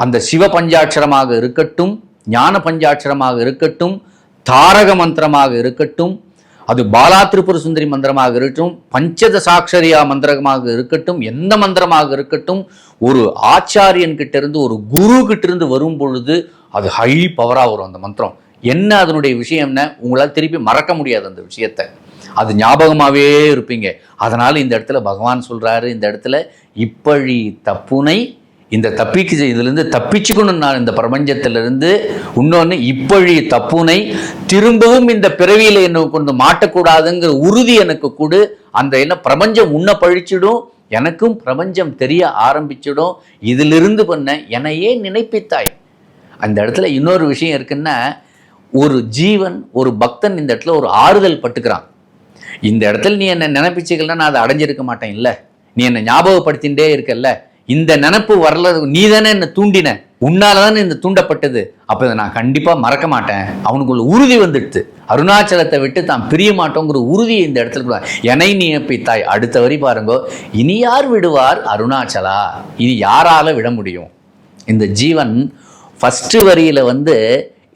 அந்த சிவ பஞ்சாட்சரமாக இருக்கட்டும் ஞான பஞ்சாட்சரமாக இருக்கட்டும் தாரக மந்திரமாக இருக்கட்டும் அது பாலா திரிபுர சுந்தரி மந்திரமாக இருக்கட்டும் பஞ்சதசாட்சரியா மந்திரமாக இருக்கட்டும் எந்த மந்திரமாக இருக்கட்டும் ஒரு ஆச்சாரியன் கிட்ட இருந்து ஒரு குரு கிட்ட இருந்து வரும் பொழுது அது ஹை பவராக வரும் அந்த மந்திரம். என்ன அதனுடைய விஷயம்னு உங்களால் திருப்பி மறக்க முடியாது அந்த விஷயத்தை. அது ஞாபகமாகவே இருப்பீங்க. அதனால் இந்த இடத்துல பகவான் சொல்கிறாரு இந்த இடத்துல இப்பழி தப்புனை இந்த தப்பிக்கு இதுலேருந்து தப்பிச்சுக்கணும் நான் இந்த பிரபஞ்சத்திலிருந்து இன்னொன்று இப்பழி தப்புனை திரும்பவும் இந்த பிறவியில் என்னை கொண்டு மாட்டக்கூடாதுங்கிற உறுதி எனக்கு கொடு. அந்த என்ன பிரபஞ்சம் உன்னை பழிச்சிடும் எனக்கும் பிரபஞ்சம் தெரிய ஆரம்பிச்சிடும். இதிலிருந்து பண்ண என்னையே நினைப்பித்தாய். அந்த இடத்துல இன்னொரு விஷயம் இருக்குன்னா ஒரு ஜீவன் ஒரு பக்தன் இந்த இடத்துல ஒரு ஆறுதல் பட்டுக்கிறான். இந்த இடத்துல நீ என்னை நினைப்பிச்சுக்கலன்னா நான் அதை அடைஞ்சிருக்க மாட்டேன் இல்லை நீ என்னை ஞாபகப்படுத்திகிட்டே இருக்கல்ல. இந்த நினப்பு வரல நீ தானே என்னை தூண்டின. உன்னால தானே இந்த தூண்டப்பட்டது. அப்போ இதை நான் கண்டிப்பாக மறக்க மாட்டேன். அவனுக்குள்ள உறுதி வந்துடுது அருணாச்சலத்தை விட்டு தான் பிரிய மாட்டோங்கிற உறுதியை இந்த இடத்துல கொடுத்தார். என்னை நியப்பித்தாய் அடுத்த வரி பாருங்கோ. இனி யார் விடுவார் அருணாச்சலா? இனி யாரால விட முடியும்? இந்த ஜீவன் ஃபஸ்ட்டு வரியில வந்து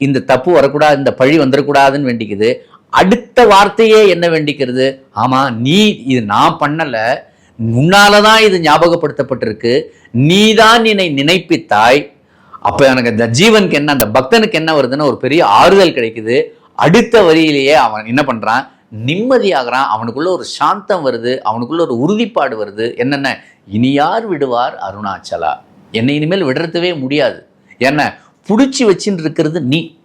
இந்த தப்பு வரக்கூடாது இந்த பழி வந்துடக்கூடாதுன்னு வேண்டிக்குது. அடுத்த வார்த்தையே என்ன வேண்டிக்கிறது? ஆமா நீ இது நான் பண்ணலை. உன்னால தான் இது ஞாபகப்படுத்தப்பட்டிருக்கு. நீ தான் என்னை நினைப்பித்தாய். அப்ப எனக்கு இந்த ஜீவனுக்கு என்ன அந்த பக்தனுக்கு என்ன வருதுன்னு ஒரு பெரிய ஆறுதல் கிடைக்குது. அடுத்த வரியிலேயே அவன் என்ன பண்றான்? நிம்மதியாகிறான். அவனுக்குள்ள ஒரு சாந்தம் வருது. அவனுக்குள்ள ஒரு உறுதிப்பாடு வருது. என்னென்ன? இனி யார் விடுவார் அருணாச்சலா? என்னை இனிமேல் விடுறதுவே முடியாது. என்ன? பிடிச்சி வச்சுன்னு இருக்கிறது நீ.